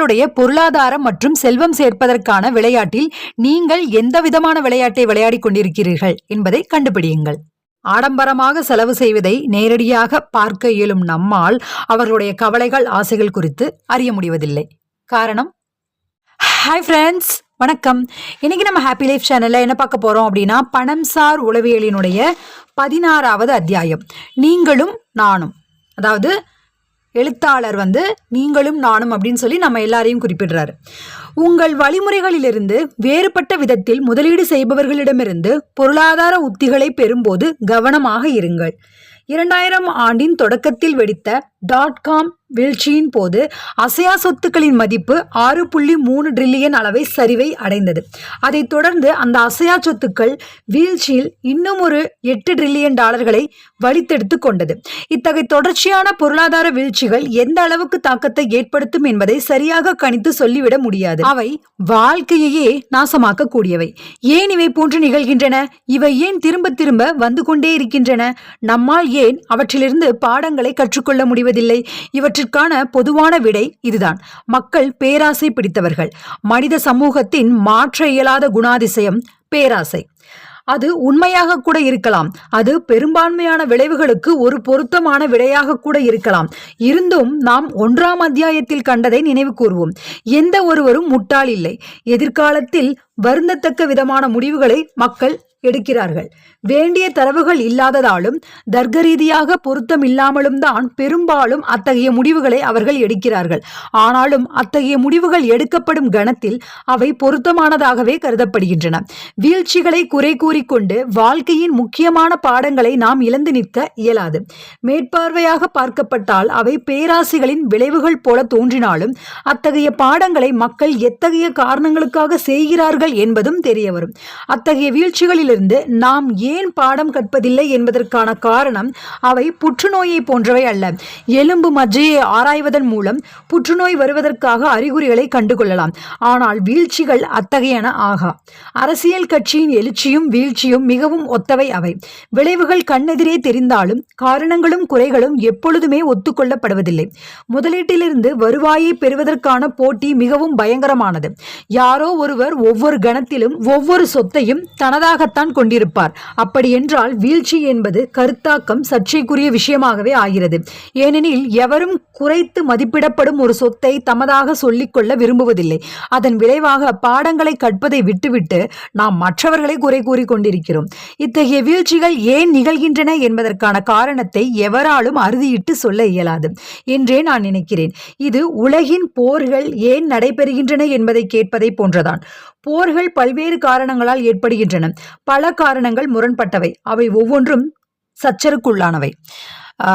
உங்களுடைய பொருளாதாரம் மற்றும் செல்வம் சேர்ப்பதற்கான விளையாட்டில் நீங்கள் எந்த விதமான விளையாட்டை விளையாடிக் கொண்டிருக்கிறீர்கள் என்பதை கண்டுபிடியுங்கள். ஆடம்பரமாக செலவு செய்வதை நேரடியாக பார்க்க இயலும் நம்மால் அவர்களுடைய கவலைகள் ஆசைகள் குறித்து அறிய முடிவதில்லை. காரணம்? ஹாய் ஃப்ரெண்ட்ஸ் வணக்கம். இன்னைக்கு நம்ம ஹாப்பி லைஃப் சேனலில் என்ன பார்க்க போகிறோம் அப்படின்னா பணம் சார் உளவியலினுடைய பதினாறாவது அத்தியாயம். நீங்களும் நானும். அதாவது எழுத்தாளர் வந்து நீங்களும் நானும் அப்படின்னு சொல்லி நம்ம எல்லாரையும் குறிப்பிடுறாரு. உங்கள் வழிமுறைகளிலிருந்து வேறுபட்ட விதத்தில் முதலீடு செய்பவர்களிடமிருந்து பொருளாதார உத்திகளை பெறும்போது கவனமாக இருங்கள். இரண்டாயிரம் ஆண்டின் தொடக்கத்தில் வெடித்த டாட் காம் வீழ்ச்சியின் போது அசையா சொத்துக்களின் மதிப்பு ஆறு புள்ளி மூணு ட்ரில்லியன் அளவை சரிவை அடைந்தது. அதைத் தொடர்ந்து அந்த அசையா சொத்துக்கள் வீழ்ச்சியில் இன்னும் ஒரு எட்டு ட்ரில்லியன் டாலர்களை வலித்தெடுத்து கொண்டது. இத்தகைய தொடர்ச்சியான பொருளாதார வீழ்ச்சிகள் எந்த அளவுக்கு தாக்கத்தை ஏற்படுத்தும் என்பதை சரியாக கணித்து சொல்லிவிட முடியாது. அவை வாழ்க்கையையே நாசமாக்க கூடியவை ஏன் இவை போன்று நிகழ்கின்றன? இவை ஏன் திரும்ப திரும்ப வந்து கொண்டே இருக்கின்றன? நம்மால் ஏன் அவற்றிலிருந்து பாடங்களை கற்றுக்கொள்ள முடிவது இவற்றை இவற்றிற்கான பொதுவான விடை இதுதான். மக்கள் பேராசை பிடித்தவர்கள். மனித சமூகத்தின் மாற்ற இயலாத குணாதிசயம் பேராசை. அது உண்மையாக கூட இருக்கலாம். அது பெரும்பான்மையான விளைவுகளுக்கு ஒரு பொருத்தமான விடையாக கூட இருக்கலாம். இருந்தும் நாம் ஒன்றாம் அத்தியாயத்தில் கண்டதை நினைவு கூறுவோம் எந்த ஒருவரும் முட்டாள் இல்லை. எதிர்காலத்தில் வருந்தத்தக்க விதமான முடிவுகளை மக்கள் எடுக்கிறார்கள். வேண்டிய தரவுகள் இல்லாததாலும் தர்க்க ரீதியாக பொருத்தம் இல்லாமலும் தான் பெரும்பாலும் அத்தகைய முடிவுகளை அவர்கள் எடுக்கிறார்கள். ஆனாலும் அத்தகைய முடிவுகள் எடுக்கப்படும் கணத்தில் அவை பொருத்தமானதாகவே கருதப்படுகின்றன. வீழ்ச்சிகளை குறை கூறிக்கொண்டு வாழ்க்கையின் முக்கியமான பாடங்களை நாம் இழந்து நிற்க இயலாது. மேற்பார்வையாக பார்க்கப்பட்டால் அவை பேராசிகளின் விளைவுகள் போல தோன்றினாலும் அத்தகைய பாடங்களை மக்கள் எத்தகைய காரணங்களுக்காக செய்கிறார்கள் என்பதும் தெரியவரும். அத்தகைய வீழ்ச்சிகளிலிருந்து நாம் ஏன் பாடம் கற்பதில்லை என்பதற்கான காரணம் அவை புற்றுநோயை போன்றவை அல்ல. எலும்பு மஜ்ஜையை ஆராய்வதன் மூலம் புற்றுநோய் வருவதற்காக அறிகுறிகளை கண்டுகொள்ளலாம். ஆனால் வீழ்ச்சிகள் அத்தகையன ஆகா. அரசியல் கட்சியின் எழுச்சியும் வீழ்ச்சியும் மிகவும் ஒத்தவை அவை. விளைவுகள் கண்ணெதிரே தெரிந்தாலும் காரணங்களும் குறைகளும் எப்பொழுதுமே ஒத்துக்கொள்ளப்படுவதில்லை. முதலீட்டிலிருந்து வருவாயை பெறுவதற்கான போட்டி மிகவும் பயங்கரமானது. யாரோ ஒருவர் ஒவ்வொரு கணத்திலும் ஒவ்வொரு சொத்தையும் தனதாகத்தான் கொண்டிருப்பார். அப்படியென்றால் வீழ்ச்சி என்பது கருத்தாக்கம் சர்ச்சைக்குரிய விஷயமாகவே ஆகிறது. ஏனெனில் எவரும் குறைத்து மதிப்பிடப்படும் ஒரு சொத்தை தமதாக சொல்லிக்கொள்ள விரும்புவதில்லை. அதன் விளைவாக பாடங்களை கற்பதை விட்டுவிட்டு நாம் மற்றவர்களை குறை கூறி கொண்டிருக்கிறோம் இத்தகைய வீழ்ச்சிகள் ஏன் நிகழ்கின்றன என்பதற்கான காரணத்தை எவராலும் அறுதியிட்டு சொல்ல இயலாது என்றே நான் நினைக்கிறேன். இது உலகின் போர்கள் ஏன் நடைபெறுகின்றன என்பதை கேட்பதை போன்றதான். போர்கள் பல்வேறு காரணங்களால் ஏற்படுகின்றன. பல காரணங்கள் முரண்பட்டவை. அவை ஒவ்வொன்றும் சச்சருக்குள்ளானவை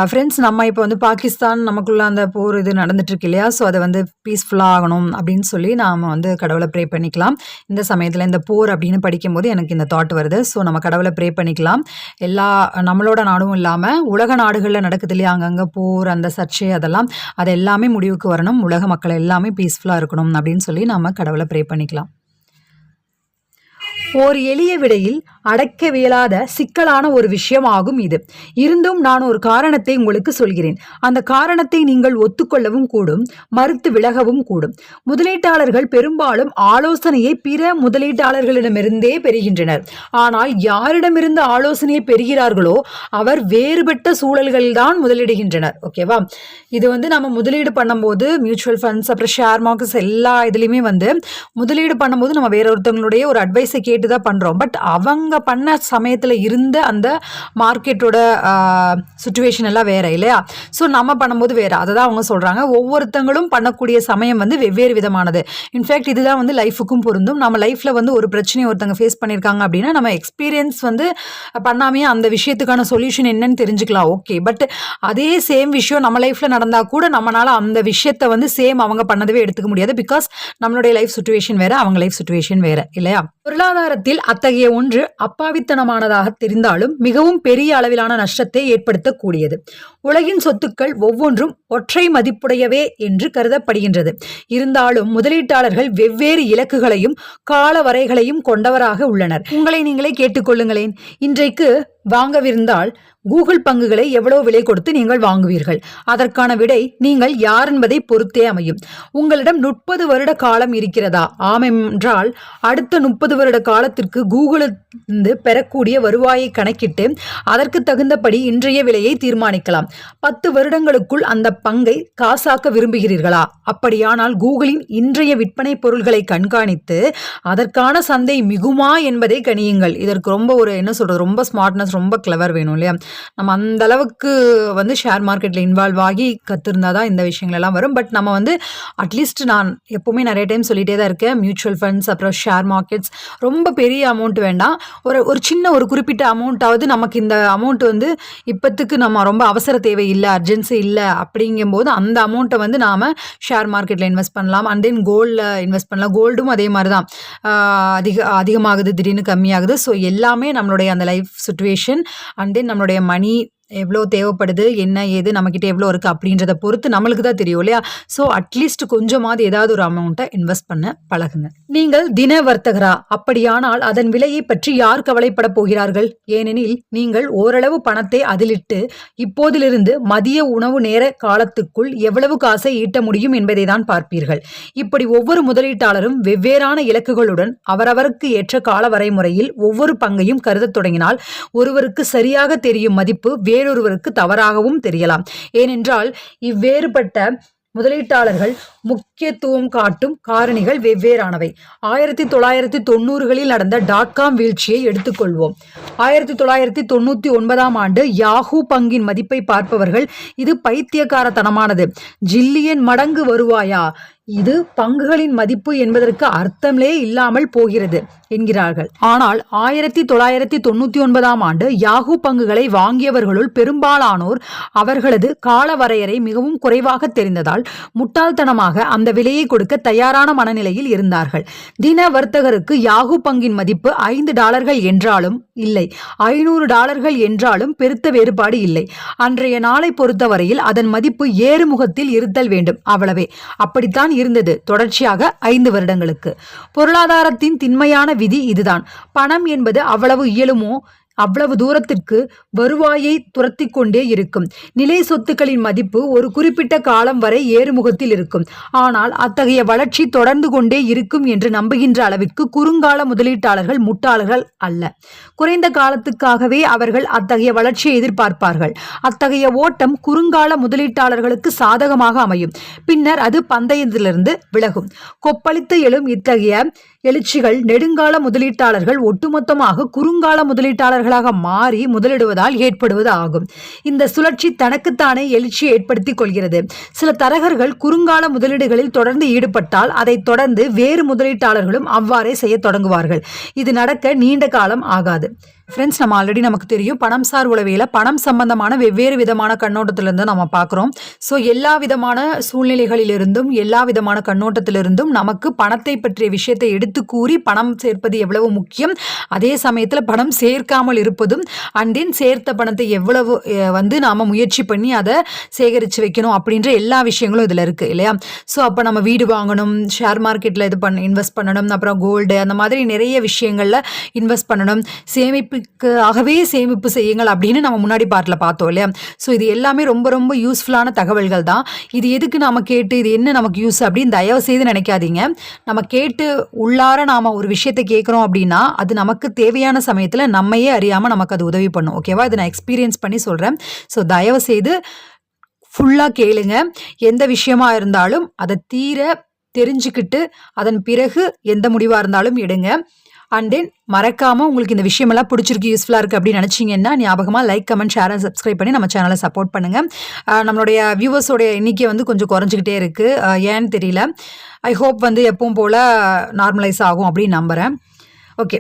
ஃப்ரெண்ட்ஸ் நம்ம இப்போ வந்து பாகிஸ்தான் நமக்குள்ள அந்த போர் இது நடந்துட்டுருக்கு இல்லையா? ஸோ அதை வந்து பீஸ்ஃபுல்லாக ஆகணும் அப்படின்னு சொல்லி நாம் வந்து கடவுளை ப்ரே பண்ணிக்கலாம். இந்த சமயத்தில் இந்த போர் அப்படின்னு படிக்கும்போது எனக்கு இந்த தாட் வருது. ஸோ நம்ம கடவுளை ப்ரே பண்ணிக்கலாம். எல்லா நம்மளோட நாடும் இல்லாமல் உலக நாடுகளில் நடக்குது இல்லையா? அங்கங்கே போர் அந்த சர்ச்சை அதெல்லாம். அது எல்லாமே முடிவுக்கு வரணும். உலக மக்கள் எல்லாமே பீஸ்ஃபுல்லாக இருக்கணும் அப்படின்னு சொல்லி நம்ம கடவுளை ப்ரே பண்ணிக்கலாம். ஓர் எளிய விடையில் அடக்கவியலாத சிக்கலான ஒரு விஷயம் ஆகும் இது. இருந்தும் நான் ஒரு காரணத்தை உங்களுக்கு சொல்கிறேன். அந்த காரணத்தை நீங்கள் ஒத்துக்கொள்ளவும் கூடும் மறுத்து விலகவும் கூடும். முதலீட்டாளர்கள் பெரும்பாலும் ஆலோசனையை பிற முதலீட்டாளர்களிடமிருந்தே பெறுகின்றனர். ஆனால் யாரிடமிருந்து ஆலோசனையை பெறுகிறார்களோ அவர் வேறுபட்ட சூழல்களில் தான் முதலிடுகின்றனர் ஓகேவா இது வந்து நம்ம முதலீடு பண்ணும்போது மியூச்சுவல் ஃபண்ட்ஸ் அப்புறம் ஷேர் மார்க்கெட்ஸ் எல்லா இதுலேயுமே வந்து முதலீடு பண்ணும்போது நம்ம வேற ஒருத்தவங்களுடைய ஒரு அட்வைஸை கேட்டு கேட்டு தான் பண்ணுறோம் பட் அவங்க பண்ண சமயத்தில் இருந்த அந்த மார்க்கெட்டோட சுச்சுவேஷன் எல்லாம் வேறு இல்லையா? ஸோ நம்ம பண்ணும்போது வேறு. அதை தான் அவங்க சொல்கிறாங்க ஒவ்வொருத்தங்களும் பண்ணக்கூடிய சமயம் வந்து வெவ்வேறு விதமானது. இன்ஃபேக்ட் இதுதான் வந்து லைஃபுக்கும் பொருந்தும். நம்ம லைஃப்பில் வந்து ஒரு பிரச்சனையை ஒருத்தங்க ஃபேஸ் பண்ணியிருக்காங்க அப்படின்னா நம்ம எக்ஸ்பீரியன்ஸ் வந்து பண்ணாமையே அந்த விஷயத்துக்கான சொல்யூஷன் என்னன்னு தெரிஞ்சுக்கலாம். ஓகே பட் அதே சேம் விஷயம் நம்ம லைஃப்பில் நடந்தால் கூட நம்மளால் அந்த விஷயத்தை வந்து சேம் அவங்க பண்ணதவே எடுத்துக்க முடியாது. பிகாஸ் நம்மளுடைய லைஃப் சுச்சுவேஷன் வேறு அவங்க லைஃப் சுச்சுவேஷன் வேறு இல்லையா? பொருளாதாரத்தில் அத்தகைய ஒன்று அப்பாவித்தனமானதாக தெரிந்தாலும் மிகவும் பெரிய அளவிலான நஷ்டத்தை ஏற்படுத்தக்கூடியது. உலகின் சொத்துக்கள் ஒவ்வொன்றும் ஒற்றை மதிப்புடையவே என்று கருதப்படுகின்றது. இருந்தாலும் முதலீட்டாளர்கள் வெவ்வேறு இலக்குகளையும் கால வரைகளையும் கொண்டவராக உள்ளனர். உங்களை நீங்களே கேட்டுக்கொள்ளுங்களேன். இன்றைக்கு வாங்கவிருந்தால் கூகுள் பங்குகளை எவ்வளவு விலை கொடுத்து நீங்கள் வாங்குவீர்கள்? அதற்கான விடை நீங்கள் யார் என்பதை பொறுத்தே அமையும். உங்களிடம் முப்பது வருட காலம் இருக்கிறதா? ஆமென்றால் அடுத்த முப்பது வருட காலத்திற்கு கூகுளிலிருந்து பெறக்கூடிய வருவாயை கணக்கிட்டு அதற்கு தகுந்தபடி இன்றைய விலையை தீர்மானிக்கலாம். பத்து வருடங்களுக்குள் அந்த பங்கை காசாக்க விரும்புகிறீர்களா? அப்படியானால் கூகுளின் இன்றைய விற்பனை பொருள்களை கண்காணித்து அதற்கான சந்தை மிகுமா என்பதை கணியுங்கள். இதற்கு ரொம்ப ஒரு என்ன சொல்றது ரொம்ப ஸ்மார்ட்னஸ் ரொம்ப கிளவர் வேணும் இல்லையா? நம்ம அந்த அளவுக்கு வந்து ஷேர் மார்க்கெட்டில் இன்வால்வ் ஆகி கற்றுருந்தா தான் இந்த விஷயங்கள்லாம் வரும். பட் நம்ம வந்து அட்லீஸ்ட் நான் எப்போவுமே நிறைய டைம் சொல்லிகிட்டே தான் இருக்கேன். மியூச்சுவல் ஃபண்ட்ஸ் அப்புறம் ஷேர் மார்க்கெட்ஸ் ரொம்ப பெரிய அமௌண்ட் வேண்டாம். ஒரு ஒரு சின்ன ஒரு குறிப்பிட்ட அமௌண்ட்டாவது நமக்கு இந்த அமௌண்ட் வந்து இப்போத்துக்கு நம்ம ரொம்ப அவசர தேவை இல்லை அர்ஜென்சி இல்லை அப்படிங்கும்போது அந்த அமௌண்ட்டை வந்து நாம் ஷேர் மார்க்கெட்டில் இன்வெஸ்ட் பண்ணலாம். அண்ட் தென் கோல்டில் இன்வெஸ்ட் பண்ணலாம். கோல்டும் அதே மாதிரி தான். அதிக அதிகமாகுது திடீர்னு கம்மியாகுது. ஸோ எல்லாமே நம்மளுடைய அந்த லைஃப் சுச்சுவேஷன் அண்ட் தென் நம்மளுடைய மணி எவ்வளோ தேவைப்படுது என்ன ஏது நம்மக்கிட்ட எவ்வளோ இருக்குது அப்படின்றத பொறுத்து நம்மளுக்கு தான் தெரியும் இல்லையா? ஸோ அட்லீஸ்ட் கொஞ்சமாவது ஏதாவது ஒரு அமௌண்ட்டை இன்வெஸ்ட் பண்ண பழகுங்க. நீங்கள் தின வர்த்தகரா? அப்படியானால் அதன் விலையை பற்றி யார் கவலைப்பட போகிறார்கள்? ஏனெனில் நீங்கள் ஓரளவு பணத்தை அதிலிட்டு இப்போதிலிருந்து மதிய உணவு நேர காலத்துக்குள் எவ்வளவு காசை ஈட்ட முடியும் என்பதை தான் பார்ப்பீர்கள். இப்படி ஒவ்வொரு முதலீட்டாளரும் வெவ்வேறான இலக்குகளுடன் அவரவருக்கு ஏற்ற கால வரைமுறையில் ஒவ்வொரு பங்கையும் கருதத் தொடங்கினால் ஒருவருக்கு சரியாக தெரியும் மதிப்பு வேறொருவருக்கு தவறாகவும் தெரியலாம். ஏனென்றால் இவ்வேறுபட்ட முதலீட்டாளர்கள் முக்கியத்துவம் காட்டும் காரணிகள் வெவ்வேறானவை. ஆயிரத்தி தொள்ளாயிரத்தி தொண்ணூறுகளில் நடந்த டாட் காம் வீழ்ச்சியை எடுத்துக்கொள்வோம். ஆயிரத்தி தொள்ளாயிரத்தி தொண்ணூற்றி ஒன்பதாம் ஆண்டு யாஹூ பங்கின் மதிப்பை பார்ப்பவர்கள் இது பைத்தியக்காரத்தனமானது. ஜில்லியன் மடங்கு வருவாயா? இது பங்குகளின் மதிப்பு என்பதற்கு அர்த்தமே இல்லாமல் போகிறது என்கிறார்கள். ஆனால் ஆயிரத்தி தொள்ளாயிரத்தி தொண்ணூத்தி ஒன்பதாம் ஆண்டு யாகூ பங்குகளை வாங்கியவர்களுள் பெரும்பாலானோர் அவர்களது கால வரையறை மிகவும் குறைவாக தெரிந்ததால் முட்டாள்தனமாக அந்த விலையை கொடுக்க தயாரான மனநிலையில் இருந்தார்கள். தின வர்த்தகருக்கு யாகு பங்கின் மதிப்பு ஐந்து டாலர்கள் என்றாலும் இல்லை. ஐநூறு டாலர்கள் என்றாலும் பெருத்த வேறுபாடு இல்லை. அன்றைய நாளை பொறுத்தவரையில் அதன் மதிப்பு ஏறுமுகத்தில் இருத்தல் வேண்டும். அவ்வளவே. அப்படித்தான் இருந்தது. தொடர்ச்சியாக ஐந்து வருடங்களுக்கு. பொருளாதாரத்தின் திண்மையான விதி இதுதான். பணம் என்பது அவ்வளவு இயலுமோ? அவ்வளவு தூரத்திற்கு வருவாயை துரத்தி கொண்டே இருக்கும். நிலை சொத்துக்களின் மதிப்பு ஒரு குறிப்பிட்ட காலம் வரை ஏறுமுகத்தில் இருக்கும். ஆனால் அத்தகைய வளர்ச்சி தொடர்ந்து கொண்டே இருக்கும் என்று நம்புகின்ற அளவிற்கு குறுங்கால முதலீட்டாளர்கள் முட்டாளர்கள் அல்ல. குறைந்த காலத்துக்காகவே அவர்கள் அத்தகைய வளர்ச்சியை எதிர்பார்ப்பார்கள். அத்தகைய ஓட்டம் குறுங்கால முதலீட்டாளர்களுக்கு சாதகமாக அமையும். பின்னர் அது பந்தயத்திலிருந்து விலகும். கொப்பளித்த எழும் இத்தகைய எழுச்சிகள் நெடுங்கால முதலீட்டாளர்கள் ஒட்டுமொத்தமாக குறுங்கால முதலீட்டாளர்களாக மாறி முதலிடுவதால் ஏற்படுவது ஆகும். இந்த சுழற்சி தனக்குத்தானே எழுச்சியை ஏற்படுத்திக் கொள்கிறது. சில தரகர்கள் குறுங்கால முதலீடுகளில் தொடர்ந்து ஈடுபட்டால் அதைத் தொடர்ந்து வேறு முதலீட்டாளர்களும் அவ்வாறே செய்ய தொடங்குவார்கள். இது நடக்க நீண்ட காலம் ஆகாது. ஃப்ரெண்ட்ஸ் நம்ம ஆல்ரெடி நமக்கு தெரியும் பணம் சார் உளவியில் பணம் சம்பந்தமான வெவ்வேறு விதமான கண்ணோட்டத்திலிருந்து நம்ம பார்க்குறோம். ஸோ எல்லா விதமான சூழ்நிலைகளிலிருந்தும் எல்லா விதமான கண்ணோட்டத்திலிருந்தும் நமக்கு பணத்தை பற்றிய விஷயத்தை எடுத்து கூறி பணம் சேர்ப்பது எவ்வளவு முக்கியம்? அதே சமயத்தில் பணம் சேர்க்காமல் இருப்பதும் அண்ட் தென் சேர்த்த பணத்தை எவ்வளவு வந்து நாம் முயற்சி பண்ணி அதை சேகரித்து வைக்கணும் அப்படின்ற எல்லா விஷயங்களும் இதில் இருக்குது இல்லையா? ஸோ அப்போ நம்ம வீடு வாங்கணும் ஷேர் மார்க்கெட்டில் இது பண்ண இன்வெஸ்ட் பண்ணணும் அப்புறம் கோல்டு அந்த மாதிரி நிறைய விஷயங்களில் இன்வெஸ்ட் பண்ணணும். சேமிப்புக்காகவே சேமிப்பு செய்யுங்கள் அப்படின்னு நம்ம முன்னாடி பாட்டில் பார்த்தோம் இல்லையா? ஸோ இது எல்லாமே ரொம்ப ரொம்ப யூஸ்ஃபுல்லான தகவல்கள் தான். இது எதுக்கு நாம் கேட்டு இது என்ன நமக்கு யூஸ் அப்படின்னு தயவு செய்து நினைக்காதீங்க. நம்ம கேட்டு உள்ளார நாம் ஒரு விஷயத்தை கேட்குறோம் அப்படின்னா அது நமக்கு தேவையான சமயத்தில் நம்மையே அறியாமல் நமக்கு அது உதவி பண்ணும். ஓகேவா இதை நான் எக்ஸ்பீரியன்ஸ் பண்ணி சொல்கிறேன் ஸோ தயவு செய்து ஃபுல்லாக கேளுங்க. எந்த விஷயமா இருந்தாலும் அதை தீர தெரிஞ்சுக்கிட்டு அதன் பிறகு எந்த முடிவாக இருந்தாலும் எடுங்க. அண்ட் தென் மறக்காமல் உங்களுக்கு இந்த விஷயமெல்லாம் பிடிச்சிருக்கு யூஸ்ஃபுல்லாக இருக்குது அப்படின்னு நினச்சிங்கன்னா ஞாபகமாக like comment share and subscribe பண்ணி நம்ம சேனலை சப்போர்ட் பண்ணுங்கள் நம்மளுடைய வியூவர்ஸோடைய எண்ணிக்கை வந்து கொஞ்சம் குறைஞ்சிக்கிட்டே இருக்குது ஏன்னு தெரியல. ஐ ஹோப் வந்து எப்பவும் போல் நார்மலைஸ் ஆகும் அப்படின்னு நம்புகிறேன் ஓகே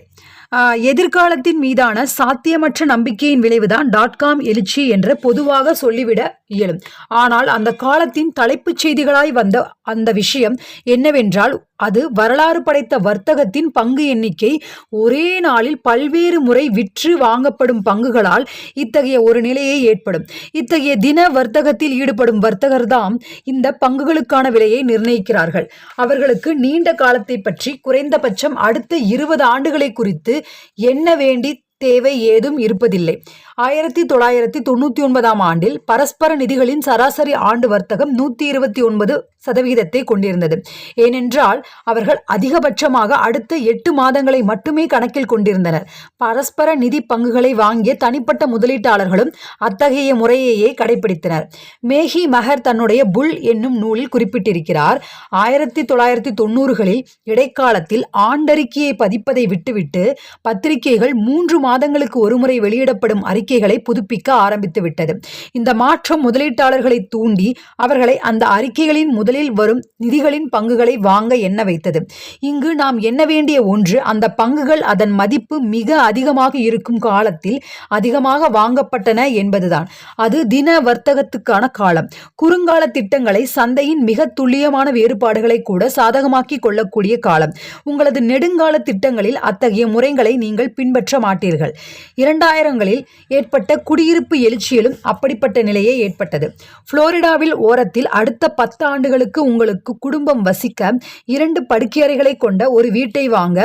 எதிர்காலத்தின் மீதான சாத்தியமற்ற நம்பிக்கையின் விளைவுதான் டாட்காம் எழுச்சி என்று பொதுவாக சொல்லிவிட இயலும். ஆனால் அந்த காலத்தின் தலைப்புச் செய்திகளாய் வந்த அந்த விஷயம் என்னவென்றால் அது வரலாறு படைத்த வர்த்தகத்தின் பங்கு எண்ணிக்கை ஒரே நாளில் பல்வேறு முறை விற்று வாங்கப்படும் பங்குகளால் இத்தகைய ஒரு நிலையை ஏற்படும். இத்தகைய தின வர்த்தகத்தில் ஈடுபடும் வர்த்தகர்தாம் இந்த பங்குகளுக்கான விலையை நிர்ணயிக்கிறார்கள். அவர்களுக்கு நீண்ட காலத்தை பற்றி குறைந்தபட்சம் அடுத்த இருபது ஆண்டுகளை குறித்து என்ன வேண்டி தேவை ஏதும் இருப்பதில்லை. ஆயிரத்தி தொள்ளாயிரத்தி தொண்ணூற்றி ஒன்பதாம் ஆண்டில் பரஸ்பர நிதிகளின் சராசரி ஆண்டு வர்த்தகம் நூற்றி இருபத்தி ஒன்பது சதவிகிதத்தை கொண்டிருந்தது. ஏனென்றால் அவர்கள் அதிகபட்சமாக அடுத்த எட்டு மாதங்களை மட்டுமே கணக்கில் கொண்டிருந்தனர். பரஸ்பர நிதி பங்குகளை வாங்கிய தனிப்பட்ட முதலீட்டாளர்களும் அத்தகைய முறையையே கடைபிடித்தனர். மேஹி மஹர் தன்னுடைய புல் என்னும் நூலில் குறிப்பிட்டிருக்கிறார் ஆயிரத்தி தொள்ளாயிரத்தி தொண்ணூறுகளில் இடைக்காலத்தில் ஆண்டறிக்கையை பதிப்பதை விட்டுவிட்டு பத்திரிகைகள் மூன்று மாதங்களுக்கு ஒருமுறை வெளியிடப்படும் அறிக்கை அறிக்கைகளை புதுப்பிக்க ஆரம்பித்து விட்டது. இந்த மாற்றம் முதலீட்டாளர்களை தூண்டி அவர்களை அந்த அறிக்கைகளின் முதலில் வரும் நிதிகளின் பங்குகளை வாங்க எண்ண வைத்தது. இங்கு நாம் எண்ண வேண்டிய ஒன்று அந்த பங்குகள் அதன் மதிப்பு மிக அதிகமாக இருக்கும் காலத்தில் அதிகமாக வாங்கப்பட்டன என்பதுதான். அது தின வர்த்தகத்துக்கான காலம். குறுங்கால திட்டங்களை சந்தையின் மிக துல்லியமான வேறுபாடுகளை கூட சாதகமாக்கி கொள்ளக்கூடிய காலம். உங்களது நெடுங்கால திட்டங்களில் அத்தகைய முறைகளை நீங்கள் பின்பற்ற மாட்டீர்கள். இரண்டாயிரங்களில் ஏற்பட்ட குடியிருப்பு எழுச்சியிலும் அப்படிப்பட்ட நிலையே ஏற்பட்டது. புளோரிடாவில் ஓரத்தில் அடுத்த பத்து ஆண்டுகளுக்கு உங்களுக்கு குடும்பம் வசிக்க இரண்டு படுக்கையறைகளை கொண்ட ஒரு வீட்டை வாங்க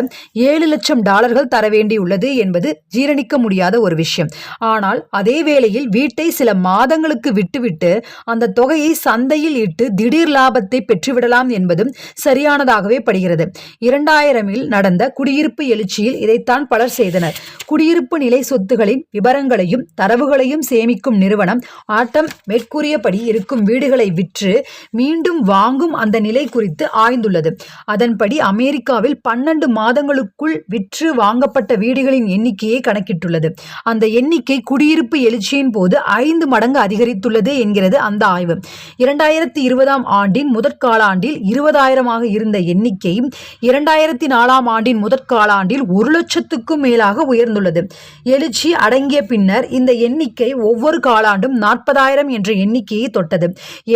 ஏழு லட்சம் டாலர்கள் தர வேண்டியுள்ளது என்பது ஜீரணிக்க முடியாத ஒரு விஷயம். ஆனால் அதே வேளையில் வீட்டை சில மாதங்களுக்கு விட்டுவிட்டு அந்த தொகையை சந்தையில் இட்டு திடீர் லாபத்தை பெற்றுவிடலாம் என்பதும் சரியானதாகவே படுகிறது. இரண்டாயிரமில் நடந்த குடியிருப்பு எழுச்சியில் இதைத்தான் பலர் செய்தனர். குடியிருப்பு நிலை சொத்துகளின் விவரங்களையும் தரவுகளையும் சேமிக்கும் நிறுவனம் ஆட்டம் மேற்கூறியபடி இருக்கும் வீடுகளை விற்று மீண்டும் வாங்கும் அந்த நிலை குறித்து ஆய்ந்துள்ளது. அதன்படி அமெரிக்காவில் பன்னெண்டு மாதங்களுக்குள் விற்று வாங்கப்பட்ட வீடுகளின் எண்ணிக்கையை கணக்கிட்டுள்ளது. அந்த எண்ணிக்கை குடியிருப்பு எழுச்சியின் போது ஐந்து மடங்கு அதிகரித்துள்ளது என்கிறது அந்த ஆய்வு. இரண்டாயிரத்தி இருபதாம் ஆண்டின் முதற் காலாண்டில் இருபதாயிரமாக இருந்த எண்ணிக்கை இரண்டாயிரத்தி நாலாம் ஆண்டின் முதற் காலாண்டில் ஒரு லட்சத்துக்கும் மேலாக உயர்ந்துள்ளது. எழுச்சி அடங்கிய பின்னர் இந்த எண்ணிக்கை ஒவ்வொரு காலாண்டும் நாற்பதாயிரம் என்ற எண்ணிக்கையை தொட்டது.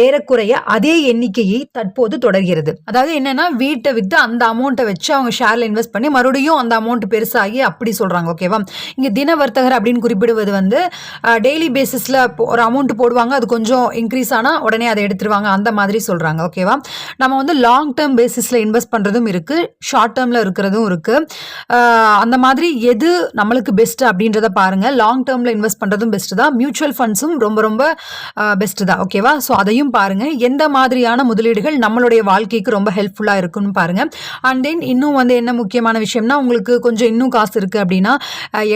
ஏறக்குறைய அதே எண்ணிக்கையை தற்போது தொடர்கிறது. அதாவது என்னன்னா வீட்டை வித்து அந்த அமௌண்ட்டை வச்சு அவங்க ஷேர்ல இன்வெஸ்ட் பண்ணி மறுபடியும் அந்த அமௌண்ட் பெருசாகி அப்படி சொல்றாங்க ஓகேவா இங்க தின வர்த்தகர் அப்படின்னு குறிப்பிடுவது வந்து டெய்லி பேசிஸ்ல ஒரு அமௌண்ட் போடுவாங்க அது கொஞ்சம் இன்க்ரீஸ் ஆனா உடனே அதை எடுத்துருவாங்க அந்த மாதிரி சொல்றாங்க ஓகேவா நம்ம வந்து லாங் டேர்ம் பேசிஸ்ல இன்வெஸ்ட் பண்றதும் இருக்கு ஷார்ட் டேர்ம்ல இருக்கிறதும் இருக்கு. அந்த மாதிரி எது நம்மளுக்கு பெஸ்ட் அப்படின்றத பாருங்க. லாங் ஃபார்மில் இன்வெஸ்ட் பண்ணுறதும் பெஸ்ட்டு தான். மியூச்சுவல் ஃபண்ட்ஸும் ரொம்ப ரொம்ப பெஸ்ட்டு தான். ஓகேவா ஸோ அதையும் பாருங்க. எந்த மாதிரியான முதலீடுகள் நம்மளுடைய வாழ்க்கைக்கு ரொம்ப ஹெல்ப்ஃபுல்லாக இருக்குன்னு பாருங்க. அண்ட் தென் இன்னும் வந்து என்ன முக்கியமான விஷயம்னா உங்களுக்கு கொஞ்சம் இன்னும் காசு இருக்கு அப்படின்னா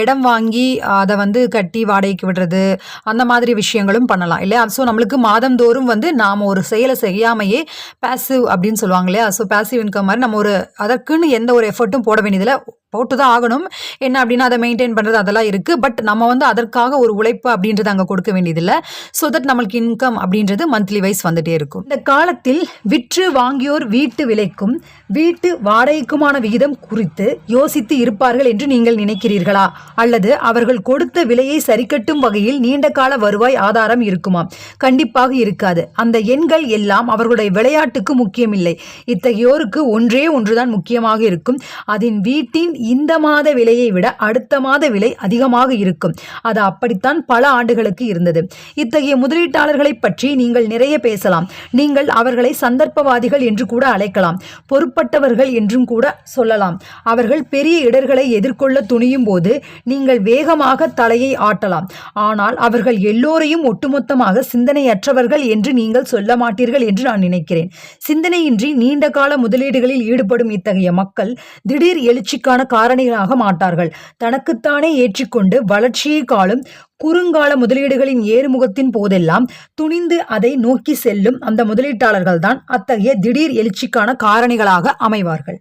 இடம் வாங்கி அதை வந்து கட்டி வாடகைக்கு விடுறது அந்த மாதிரி விஷயங்களும் பண்ணலாம் இல்லையா? ஸோ நம்மளுக்கு மாதந்தோறும் வந்து நாம் ஒரு செயலை செய்யாமையே பேசிவ் அப்படின்னு சொல்லுவாங்க இல்லையா? ஸோ பேசிவ் இன்கம் மாதிரி நம்ம ஒரு அதற்குன்னு எந்த ஒரு எஃபர்ட்டும் போட வேண்டியதில்லை. போட்டு தான் ஆகணும். என்ன அப்படின்னா அதை மெயின்டைன் பண்ணுறது அதெல்லாம் இருக்குது பட் நம்ம வந்து அதற்காக ஒரு உழைப்பு அப்படின்றது அங்கே கொடுக்க வேண்டியதில்லை. ஸோ தட் நம்மளுக்கு இன்கம் அப்படின்றது மந்த்லி வைஸ் வந்துகிட்டே இருக்கும். இந்த காலத்தில் விற்று வாங்கியோர் வீட்டு விலைக்கும் வீட்டு வாடகைக்குமான விகிதம் குறித்து யோசித்து இருப்பார்கள் என்று நீங்கள் நினைக்கிறீர்களா? அல்லது அவர்கள் கொடுத்த விலையை சரிக்கட்டும் வகையில் நீண்ட கால வருவாய் ஆதாரம் இருக்குமா? கண்டிப்பாக இருக்காது. அந்த எண்கள் எல்லாம் அவர்களுடைய விளையாட்டுக்கு முக்கியமில்லை. இத்தகையோருக்கு ஒன்றே ஒன்றுதான் முக்கியமாக இருக்கும். அதன் வீட்டின் இந்த மாத விலையை விட அடுத்த மாத விலை அதிகமாக இருக்கும். அது அப்படித்தான் பல ஆண்டுகளுக்கு இருந்தது. இத்தகைய முதலீட்டாளர்களை பற்றி நீங்கள் நிறைய பேசலாம். நீங்கள் அவர்களை சந்தர்ப்பவாதிகள் என்று கூட அழைக்கலாம். பொறுப்பட்டவர்கள் என்றும் கூட சொல்லலாம். அவர்கள் பெரிய இடர்களை எதிர்கொள்ள துணியும் போது நீங்கள் வேகமாக தலையை ஆட்டலாம். ஆனால் அவர்கள் எல்லோரையும் ஒட்டுமொத்தமாக சிந்தனையற்றவர்கள் என்று நீங்கள் சொல்ல மாட்டீர்கள் என்று நான் நினைக்கிறேன். சிந்தனையின்றி நீண்ட கால முதலீடுகளில் ஈடுபடும் இத்தகைய மக்கள் திடீர் எழுச்சிக்கான காரணிகளாக மாட்டார்கள். தனக்குத்தானே ஏற்றிக்கொண்டு வளர்ச்சியை காலும் குறுங்கால முதலீடுகளின் ஏறுமுகத்தின் போதெல்லாம் துணிந்து அதை நோக்கி செல்லும் அந்த முதலீட்டாளர்கள் தான் அத்தகைய திடீர் எழுச்சிக்கான காரணிகளாக அமைவார்கள்.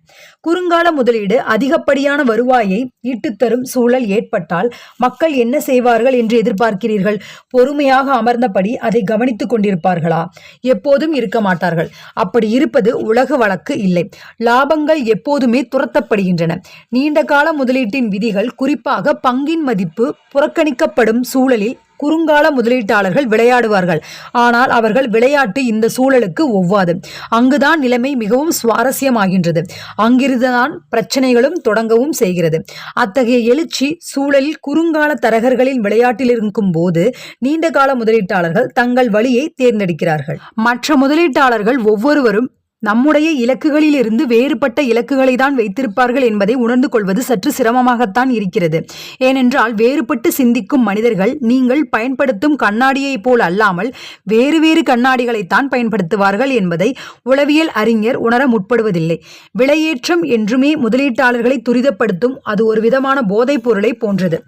குறுங்கால முதலீடு அதிகப்படியான வருவாயை ஈட்டுத்தரும் சூழல் ஏற்பட்டால் மக்கள் என்ன செய்வார்கள் என்று எதிர்பார்க்கிறீர்கள்? பொறுமையாக அமர்ந்தபடி அதை கவனித்துக் கொண்டிருப்பார்களா? எப்போதும் இருக்க மாட்டார்கள். அப்படி இருப்பது உலக வழக்கு இல்லை. லாபங்கள் எப்போதுமே துரத்தப்படுகின்றன. நீண்ட கால முதலீட்டின் விதிகள் குறிப்பாக பங்கின் மதிப்பு புறக்கணிக்கப்படும் சூழலில் குறுங்கால முதலீட்டாளர்கள் விளையாடுவார்கள். ஆனால் அவர்கள் விளையாட்டு இந்த சூழலுக்கு ஒவ்வாது. அங்குதான் நிலைமை மிகவும் சுவாரஸ்யமாகின்றது. அங்கிருந்துதான் பிரச்சனைகளும் தொடங்கவும் செய்கிறது. அத்தகைய எழுச்சி சூழலில் குறுங்கால தரகர்களின் விளையாட்டில் இருக்கும் போது நீண்ட கால முதலீட்டாளர்கள் தங்கள் வழியை தேர்ந்தெடுக்கிறார்கள். மற்ற முதலீட்டாளர்கள் ஒவ்வொருவரும் நம்முடைய இலக்குகளிலிருந்து வேறுபட்ட இலக்குகளை தான் வைத்திருப்பார்கள் என்பதை உணர்ந்து கொள்வது சற்று சிரமமாகத்தான் இருக்கிறது. ஏனென்றால் வேறுபட்டு சிந்திக்கும் மனிதர்கள் நீங்கள் பயன்படுத்தும் கண்ணாடியைப் போல் அல்லாமல் வேறு வேறு கண்ணாடிகளைத்தான் பயன்படுத்துவார்கள் என்பதை உளவியல் அறிஞர் உணர முற்படுவதில்லை. விலையேற்றம் என்றுமே முதலீட்டாளர்களை துரிதப்படுத்தும் அது ஒரு விதமான போதைப் பொருளை போன்றது.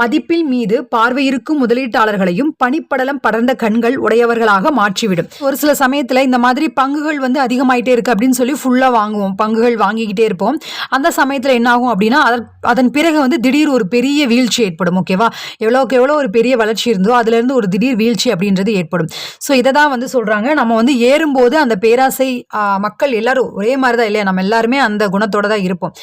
மதிப்பில் மீது பார்வையிருக்கும் முதலீட்டாளர்களையும் பனிப்படலம் படர்ந்த கண்கள் உடையவர்களாக மாற்றிவிடும். ஒரு சில சமயத்தில் இந்த மாதிரி பங்குகள் வந்து அதிகமாயிட்டே இருக்கு அப்படின்னு சொல்லி ஃபுல்லாக வாங்குவோம். பங்குகள் வாங்கிக்கிட்டே இருப்போம். அந்த சமயத்தில் என்ன ஆகும் அப்படின்னா அதன் அதன் பிறகு வந்து திடீர் ஒரு பெரிய வீழ்ச்சி ஏற்படும் ஓகேவா எவ்வளோக்கு எவ்வளோ ஒரு பெரிய வளர்ச்சி இருந்தோ அதுலேருந்து ஒரு திடீர் வீழ்ச்சி அப்படின்றது ஏற்படும். ஸோ இதை தான் வந்து சொல்கிறாங்க நம்ம வந்து ஏறும்போது அந்த பேராசை மக்கள் எல்லாரும் ஒரே மாதிரி தான் இல்லையா? நம்ம எல்லாருமே அந்த குணத்தோட தான் இருப்போம்.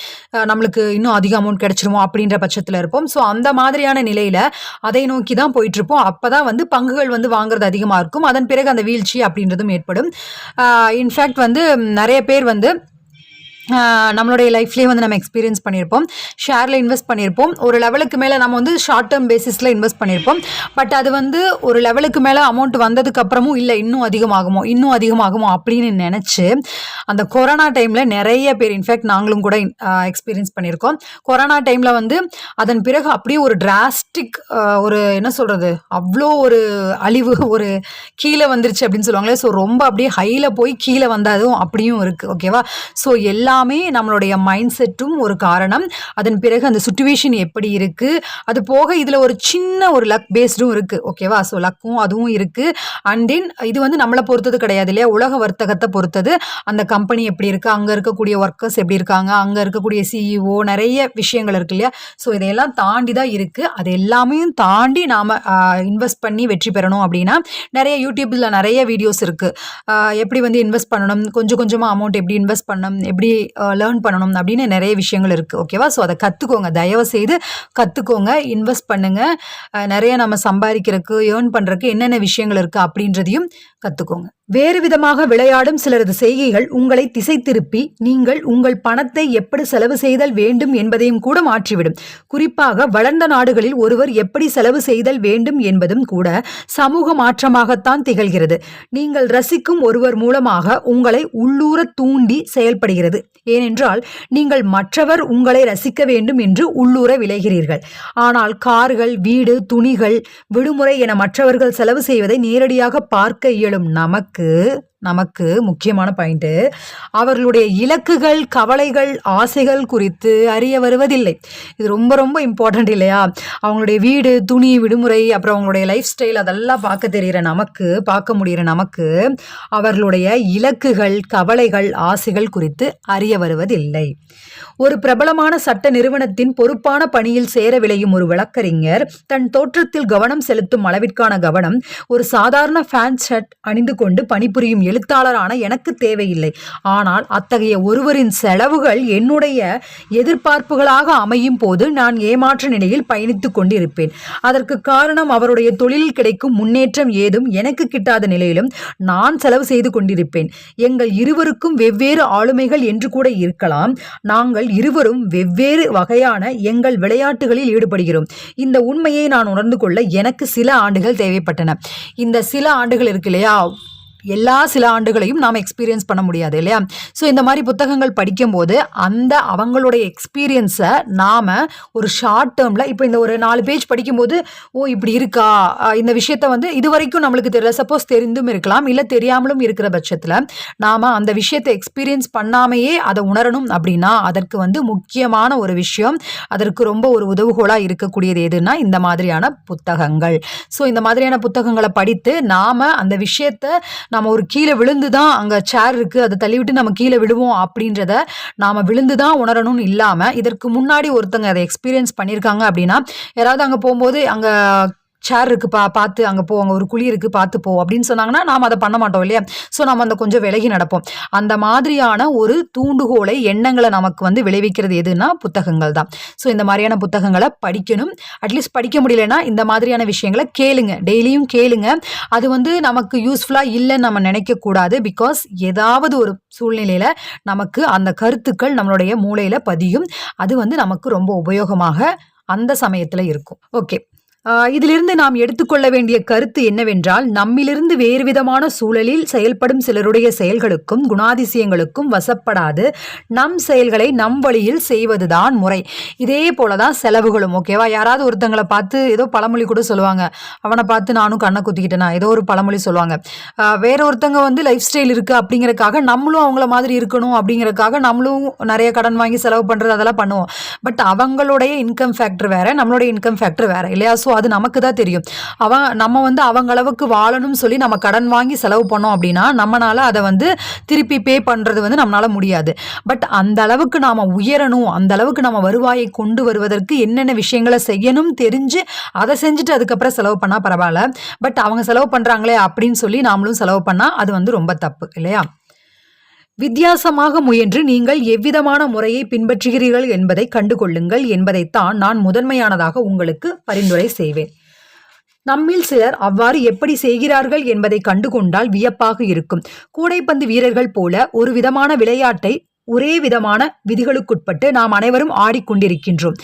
நம்மளுக்கு இன்னும் அதிக அமௌண்ட் கிடைச்சிருமோ அப்படின்ற பட்சத்தில் இருப்போம். ஸோ அந்த மாதிரி மாதிரியான நிலையில அதை நோக்கி தான் போயிட்டு இருப்போம் அப்பதான் வந்து பங்குகள் வந்து வாங்குறது அதிகமாக இருக்கும். அதன் பிறகு அந்த வீழ்ச்சி அப்படின்றதும் ஏற்படும். இன்ஃபேக்ட் வந்து நிறைய பேர் வந்து நம்மளுடைய லைஃப்லேயே வந்து நம்ம எக்ஸ்பீரியன்ஸ் பண்ணியிருப்போம் ஷேரில் இன்வெஸ்ட் பண்ணியிருப்போம் ஒரு லெவலுக்கு மேலே நம்ம வந்து ஷார்ட் டேர்ம் பேசிஸில் இன்வெஸ்ட் பண்ணியிருப்போம் பட் அது வந்து ஒரு லெவலுக்கு மேலே அமௌண்ட் வந்ததுக்கப்புறமும் இல்லை இன்னும் அதிகமாகுமோ இன்னும் அதிகமாகுமோ அப்படின்னு நினச்சி அந்த கொரோனா டைமில் நிறைய பேர் இன்ஃபேக்ட் நாங்களும் கூட எக்ஸ்பீரியன்ஸ் பண்ணியிருக்கோம் கொரோனா டைமில் வந்து அதன் பிறகு அப்படியே ஒரு டிராஸ்டிக் ஒரு என்ன சொல்கிறது அவ்வளோ ஒரு அழிவு ஒரு கீழே வந்துருச்சு அப்படின்னு சொல்லுவாங்களே. ஸோ ரொம்ப அப்படியே ஹையில் போய் கீழே வந்தாதும் அப்படியும் இருக்குது ஓகேவா ஸோ எல்லா எல்லாமே நம்மளுடைய மைண்ட் செட்டும் ஒரு காரணம். அதன் பிறகு அந்த சுச்சுவேஷன் எப்படி இருக்குது அது போக இதில் ஒரு சின்ன ஒரு லக் பேஸ்டும் இருக்குது ஓகேவா ஸோ லக்கும் அதுவும் இருக்குது அண்ட் தென் இது வந்து நம்மளை பொறுத்தது கிடையாது இல்லையா? உலக வர்த்தகத்தை பொறுத்தது. அந்த கம்பெனி எப்படி இருக்குது அங்கே இருக்கக்கூடிய ஒர்க்கர்ஸ் எப்படி இருக்காங்க? அங்கே இருக்கக்கூடிய சிஇஓ நிறைய விஷயங்கள் இருக்கு இல்லையா? ஸோ இதையெல்லாம் தாண்டி தான் இருக்குது அது எல்லாமே தாண்டி நாம் இன்வெஸ்ட் பண்ணி வெற்றி பெறணும் அப்படின்னா நிறைய யூடியூப்பில் நிறைய வீடியோஸ் இருக்குது எப்படி வந்து இன்வெஸ்ட் பண்ணணும்? கொஞ்சம் கொஞ்சமாக அமௌண்ட் எப்படி இன்வெஸ்ட் பண்ணணும்? எப்படி லேர்ன் பண்ணணும் அப்படின்னு நிறைய விஷயங்கள் இருக்குது ஓகேவா ஸோ அதை கற்றுக்கோங்க தயவு செய்து கற்றுக்கோங்க இன்வெஸ்ட் பண்ணுங்கள் நிறைய நம்ம சம்பாதிக்கிறதுக்கு ஏர்ன் பண்ணுறதுக்கு என்னென்ன விஷயங்கள் இருக்குது அப்படின்றதையும் கத்துக்கோங்க. வேறு விதமாக விளையாடும் சிலரது செய்கைகள் உங்களை திசை திருப்பி நீங்கள் உங்கள் பணத்தை எப்படி செலவு செய்தல் வேண்டும் என்பதையும் கூட மாற்றிவிடும். குறிப்பாக வளர்ந்த நாடுகளில் ஒருவர் எப்படி செலவு செய்தல் வேண்டும் என்பதும் கூட சமூக மாற்றமாகத்தான் திகழ்கிறது. நீங்கள் ரசிக்கும் ஒருவர் மூலமாக உங்களை உள்ளூர தூண்டி செயல்படுகிறது. ஏனென்றால் நீங்கள் மற்றவர் உங்களை ரசிக்க வேண்டும் என்று உள்ளூர விளைகிறீர்கள். ஆனால் கார்கள் வீடு துணிகள் விடுமுறை என மற்றவர்கள் செலவு செய்வதை நேரடியாக பார்க்க இயலும் நமக்கு நமக்கு முக்கியமான பாயிண்ட்டு அவர்களுடைய இலக்குகள் கவலைகள் ஆசைகள் குறித்து அறிய வருவதில்லை. இது ரொம்ப ரொம்ப இம்பார்ட்டண்ட் இல்லையா? அவங்களுடைய வீடு துணி விடுமுறை அப்புறம் அவங்களுடைய லைஃப் ஸ்டைல் அதெல்லாம் பார்க்க தெரிகிற நமக்கு பார்க்க முடிகிற நமக்கு அவர்களுடைய இலக்குகள் கவலைகள் ஆசைகள் குறித்து அறிய வருவதில்லை. ஒரு பிரபலமான சட்ட நிறுவனத்தின் பொறுப்பான பணியில் சேர விளையும் ஒரு வழக்கறிஞர் தன் தோற்றத்தில் கவனம் செலுத்தும் அளவிற்கான கவனம் ஒரு சாதாரண ஃபேன் ஷர்ட் அணிந்து கொண்டு பணிபுரியும் எழுத்தாளரான எனக்கு தேவையில்லை. ஆனால் அத்தகைய ஒருவரின் செலவுகள் என்னுடைய எதிர்பார்ப்புகளாக அமையும் போது நான் ஏமாற்ற நிலையில் பயணித்துக் கொண்டிருப்பேன். அதற்கு காரணம் அவருடைய தொழிலில் கிடைக்கும் முன்னேற்றம் ஏதும் எனக்கு கிட்டாத நிலையிலும் நான் செலவு செய்து கொண்டிருப்பேன். எங்கள் இருவருக்கும் வெவ்வேறு ஆளுமைகள் என்று கூட இருக்கலாம். நாங்கள் இருவரும் வெவ்வேறு வகையான எங்கள் விளையாட்டுகளில் ஈடுபடுகிறோம். இந்த உண்மையை நான் உணர்ந்து கொள்ள எனக்கு சில ஆண்டுகள் தேவைப்பட்டன. இந்த சில ஆண்டுகள் இருக்கு இல்லையா? எல்லா சில ஆண்டுகளையும் நாம் எக்ஸ்பீரியன்ஸ் பண்ண முடியாது இல்லையா? ஸோ இந்த மாதிரி புத்தகங்கள் படிக்கும்போது அந்த அவங்களுடைய எக்ஸ்பீரியன்ஸை நாம் ஒரு ஷார்ட் டேர்மில் இப்போ இந்த ஒரு நாலு பேஜ் படிக்கும்போது ஓ இப்படி இருக்கா? இந்த விஷயத்த வந்து இது வரைக்கும் நம்மளுக்கு தெரியல. சப்போஸ் தெரிந்தும் இருக்கலாம் இல்லை தெரியாமலும் இருக்கிற பட்சத்தில் நாம் அந்த விஷயத்தை எக்ஸ்பீரியன்ஸ் பண்ணாமையே அதை உணரணும் அப்படின்னா அதற்கு வந்து முக்கியமான ஒரு விஷயம் அதற்கு ரொம்ப ஒரு உதவுகோலாக இருக்கக்கூடியது எதுனா இந்த மாதிரியான புத்தகங்கள். ஸோ இந்த மாதிரியான புத்தகங்களை படித்து நாம் அந்த விஷயத்தை நம்ம ஒரு கீழே விழுந்து தான் அங்கே சேர் இருக்குது அதை தள்ளிவிட்டு நம்ம கீழே விழுவோம் அப்படின்றத நாம் விழுந்து தான் உணரணும்னு இல்லாமல் இதற்கு முன்னாடி ஒருத்தங்க அதை எக்ஸ்பீரியன்ஸ் பண்ணியிருக்காங்க அப்படின்னா யாராவது அங்கே போகும்போது அங்கே சேர் இருக்குது பா பார்த்து அங்கே போ அங்கே ஒரு குழி இருக்குது பார்த்து போ அப்படின்னு சொன்னாங்கன்னா நாம் அதை பண்ண மாட்டோம் இல்லையா? ஸோ நம்ம அந்த கொஞ்சம் விலகி நடப்போம். அந்த மாதிரியான ஒரு தூண்டுகோலை எண்ணங்களை நமக்கு வந்து விளைவிக்கிறது எதுனா புத்தகங்கள் தான். ஸோ இந்த மாதிரியான புத்தகங்களை படிக்கணும். அட்லீஸ்ட் படிக்க முடியலன்னா இந்த மாதிரியான விஷயங்களை கேளுங்க. டெய்லியும் கேளுங்க. அது வந்து நமக்கு யூஸ்ஃபுல்லாக இல்லைன்னு நம்ம நினைக்கக்கூடாது. பிகாஸ் ஏதாவது ஒரு சூழ்நிலையில் நமக்கு அந்த கருத்துக்கள் நம்மளுடைய மூளையில் பதியும். அது வந்து நமக்கு ரொம்ப உபயோகமாக அந்த சமயத்தில் இருக்கும். ஓகே இதிலிருந்து நாம் எடுத்துக்கொள்ள வேண்டிய கருத்து என்னவென்றால் நம்மிலிருந்து வேறு விதமான சூழலில் செயல்படும் சிலருடைய செயல்களுக்கும் குணாதிசயங்களுக்கும் வசப்படாது. நம் செயல்களை நம் வழியில் செய்வதுதான் முறை. இதே போலதான் செலவுகளும். ஓகேவா யாராவது ஒருத்தங்களை பார்த்து ஏதோ பழமொழி கூட சொல்லுவாங்க. அவனை பார்த்து நானும் கண்ணை குத்திக்கிட்டேனா? ஏதோ ஒரு பழமொழி சொல்லுவாங்க. வேற ஒருத்தங்க வந்து லைஃப் ஸ்டைல் இருக்கு அப்படிங்கறக்காக நம்மளும் அவங்கள மாதிரி இருக்கணும் அப்படிங்கறக்காக நம்மளும் நிறைய கடன் வாங்கி செலவு பண்றது அதெல்லாம் பண்ணுவோம். பட் அவங்களுடைய இன்கம் ஃபேக்டர் வேற நம்மளுடைய இன்கம் ஃபேக்டர் வேற இல்லையா? ஸோ அது நமக்கு தான் தெரியும். அவன் நம்ம வந்து அவங்க அளவுக்கு வாழணும்னு சொல்லி நம்ம கடன் வாங்கி செலவு பண்ணோம் அப்படின்னா நம்மனால அதை வந்து திருப்பி பே பண்ணுறது வந்து நம்மளால் முடியாது. பட் அந்த அளவுக்கு நாம் உயரணும் அந்த அளவுக்கு நம்ம வருவாயை கொண்டு வருவதற்கு என்னென்ன விஷயங்களை செய்யணும் தெரிஞ்சு அதை செஞ்சுட்டு அதுக்கப்புறம் செலவு பண்ணால் பரவாயில்ல. பட் அவங்க செலவு பண்ணுறாங்களே அப்படின்னு சொல்லி நாமளும் செலவு பண்ணால் அது வந்து ரொம்ப தப்பு இல்லையா? வித்தியாசமாக முயன்று நீங்கள் எவ்விதமான முறையை பின்பற்றுகிறீர்கள் என்பதை கண்டுகொள்ளுங்கள் என்பதைத்தான் நான் முதன்மையானதாக உங்களுக்கு பரிந்துரை செய்வேன். நம்மில் சிலர் அவ்வாறு எப்படி செய்கிறார்கள் என்பதை கண்டுகொண்டால் வியப்பாக இருக்கும். கூடைப்பந்து வீரர்கள் போல ஒரு விதமான விளையாட்டை ஒரே விதமான விதிகளுக்குட்பட்டு நாம் அனைவரும் ஆடிக்கொண்டிருக்கின்றோம்.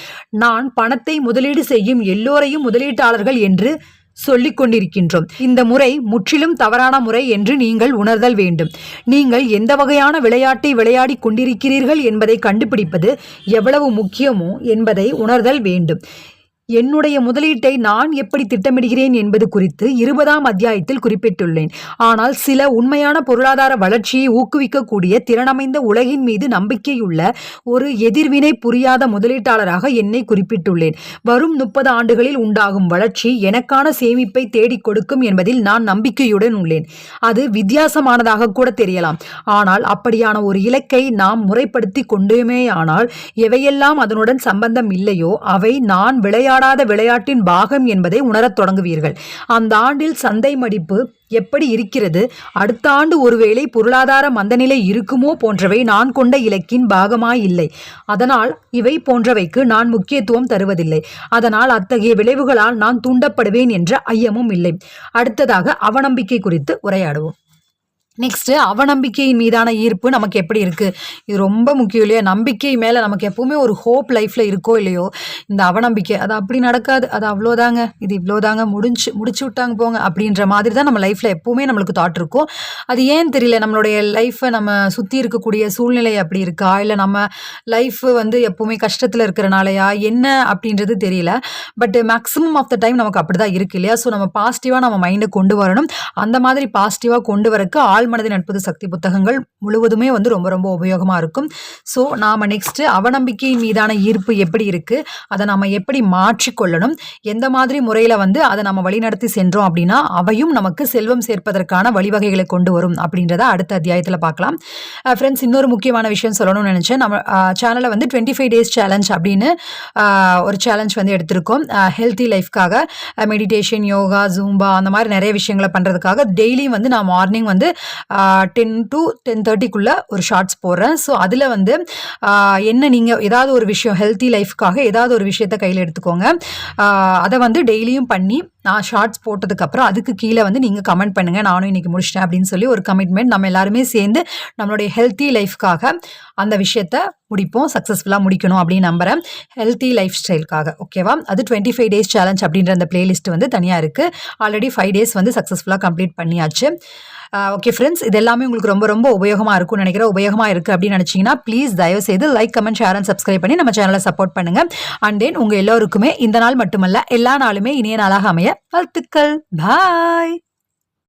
நான் பணத்தை முதலீடு செய்யும் எல்லோரையும் முதலீட்டாளர்கள் என்று சொல்லிக் கொண்டிருக்கின்றோம் இந்த முறை முற்றிலும் தவறான முறை என்று நீங்கள் உணர்தல் வேண்டும். நீங்கள் எந்த வகையான விளையாட்டை விளையாடி கொண்டிருக்கிறீர்கள் என்பதை கண்டுபிடிப்பது எவ்வளவு முக்கியமோ என்பதை உணர்தல் வேண்டும். என்னுடைய முதலீட்டை நான் எப்படி திட்டமிடுகிறேன் என்பது குறித்து இருபதாம் அத்தியாயத்தில் குறிப்பிட்டுள்ளேன். ஆனால் சில உண்மையான பொருளாதார வளர்ச்சியை ஊக்குவிக்கக்கூடிய திறனமைந்த உலகின் மீது நம்பிக்கையுள்ள ஒரு எதிர்வினை புரியாத முதலீட்டாளராக என்னை குறிப்பிட்டுள்ளேன். வரும் முப்பது ஆண்டுகளில் உண்டாகும் வளர்ச்சி எனக்கான சேமிப்பை தேடிக் கொடுக்கும் என்பதில் நான் நம்பிக்கையுடன் உள்ளேன். அது வித்தியாசமானதாக கூட தெரியலாம். ஆனால் அப்படியான ஒரு இலக்கை நாம் முறைப்படுத்தி கொண்டுமேயானால் எவையெல்லாம் அதனுடன் சம்பந்தம் இல்லையோ அவை நான் விளையாடாத விளையாட்டின் பாகம் என்பதை உணரத் தொடங்குவீர்கள். அந்த ஆண்டில் சந்தை மடிப்பு எப்படி இருக்கிறது? அடுத்த ஆண்டு ஒருவேளை பொருளாதார மந்தநிலை இருக்குமோ போன்றவை நான் கொண்ட இலக்கின் பாகமாயில்லை அதனால் இவை போன்றவைக்கு நான் முக்கியத்துவம் தருவதில்லை. அதனால் அத்தகைய விளைவுகளால் நான் தூண்டப்படுவேன் என்ற ஐயமும் இல்லை. அடுத்ததாக அவநம்பிக்கை குறித்து உரையாடுவோம். நெக்ஸ்ட் அவநம்பிக்கையின் மீதான ஈர்ப்பு நமக்கு எப்படி இருக்குது இது ரொம்ப முக்கியம் இல்லையா? நம்பிக்கை மேலே நமக்கு எப்போவுமே ஒரு ஹோப் லைஃப்பில் இருக்கோ இல்லையோ இந்த அவநம்பிக்கை அது அப்படி நடக்காது. அது அவ்வளோதாங்க. இது இவ்வளோதாங்க. முடிஞ்சு முடிச்சு விட்டாங்க போங்க அப்படின்ற மாதிரி தான் நம்ம லைஃப்பில் எப்போவுமே நம்மளுக்கு தாட் இருக்கும். அது ஏன் தெரியல? நம்மளுடைய லைஃப்பை நம்ம சுற்றி இருக்கக்கூடிய சூழ்நிலை அப்படி இருக்கா? இல்லை நம்ம லைஃப் வந்து எப்போவுமே கஷ்டத்தில் இருக்கிறனாலயா? என்ன அப்படின்றது தெரியல. But maximum of the time நமக்கு அப்படி தான் இருக்கு இல்லையா? ஸோ நம்ம பாசிட்டிவாக நம்ம மைண்டை கொண்டு வரணும். அந்த மாதிரி பாசிட்டிவாக கொண்டு வரக்கு ஆழ்மனதின் அற்புத சக்தி புத்தகங்கள் முழுவதுமே வந்து ரொம்ப ரொம்ப உபயோகமாக இருக்கும். ஸோ நாம் நெக்ஸ்ட் அவநம்பிக்கையின் மீதான ஈர்ப்பு எப்படி இருக்கு? அதை நாம் எப்படி மாற்றிக்கொள்ளணும்? எந்த மாதிரி முறையில் வந்து அதை நம்ம வழிநடத்தி சென்றோம் அப்படின்னா அவையும் நமக்கு செல்வம் சேர்ப்பதற்கான வழிவகைகளை கொண்டு வரும் அப்படின்றத அடுத்த அத்தியாயத்தில் பார்க்கலாம். ஃப்ரெண்ட்ஸ் இன்னொரு முக்கியமான விஷயம் சொல்லணும்னு நினச்சேன். நம்ம சேனலை வந்து டுவெண்ட்டி ஃபைவ் டேஸ் சேலஞ்ச் அப்படின்னு ஒரு சேலஞ்ச் வந்து எடுத்திருக்கோம். ஹெல்த்தி லைஃப்காக மெடிடேஷன் யோகா ஜூம்பா அந்த மாதிரி நிறைய விஷயங்களை பண்ணுறதுக்காக டெய்லியும் வந்து நான் மார்னிங் வந்து டென் டு டென் தேர்ட்டிக்குள்ளே ஒரு ஷார்ட்ஸ் போடுறேன். ஸோ அதில் வந்து என்ன நீங்கள் ஏதாவது ஒரு விஷயம் ஹெல்த்தி லைஃப்க்காக ஏதாவது ஒரு விஷயத்தை கையில் எடுத்துக்கோங்க. அதை வந்து டெய்லியும் பண்ணி நான் ஷார்ட்ஸ் போட்டதுக்கப்புறம் அதுக்கு கீழே வந்து நீங்கள் கமெண்ட் பண்ணுங்கள் நானும் இன்றைக்கி முடிச்சிட்டேன் அப்படின்னு சொல்லி ஒரு கமிட்மெண்ட் நம்ம எல்லாருமே சேர்ந்து நம்மளுடைய ஹெல்த்தி லைஃப்க்காக அந்த விஷயத்த முடிப்போம். சக்ஸஸ்ஃபுல்லாக முடிக்கணும் அப்படின்னு நம்புறேன். ஹெல்த்தி லைஃப் ஸ்டைலுக்காக ஓகேவா அது டுவெண்ட்டி ஃபைவ் டேஸ் சேலஞ்ச் அப்படின்ற அந்த பிளேலிஸ்ட் வந்து தனியாக இருக்குது ஆல்ரெடி ஃபைவ் டேஸ் வந்து சக்ஸஸ்ஃபுல்லாக கம்ப்ளீட் பண்ணியாச்சு. ஓகே ஃப்ரெண்ட்ஸ் இது எல்லாமே உங்களுக்கு ரொம்ப ரொம்ப உபயோகமாக இருக்கும்னு நினைக்கிறேன். உபயோகமாக இருக்குது அப்படின்னு நினச்சிங்கன்னா ப்ளீஸ் தயவு செய்து like comment share and subscribe பண்ணி நம்ம சேனலை சப்போர்ட் பண்ணுங்கள் அண்ட் தென் உங்கள் எல்லோருக்குமே இந்த நாள் மட்டுமல்ல எல்லா நாளுமே இனிய நாளாக அமைய வாழ்த்துக்கள். பாய்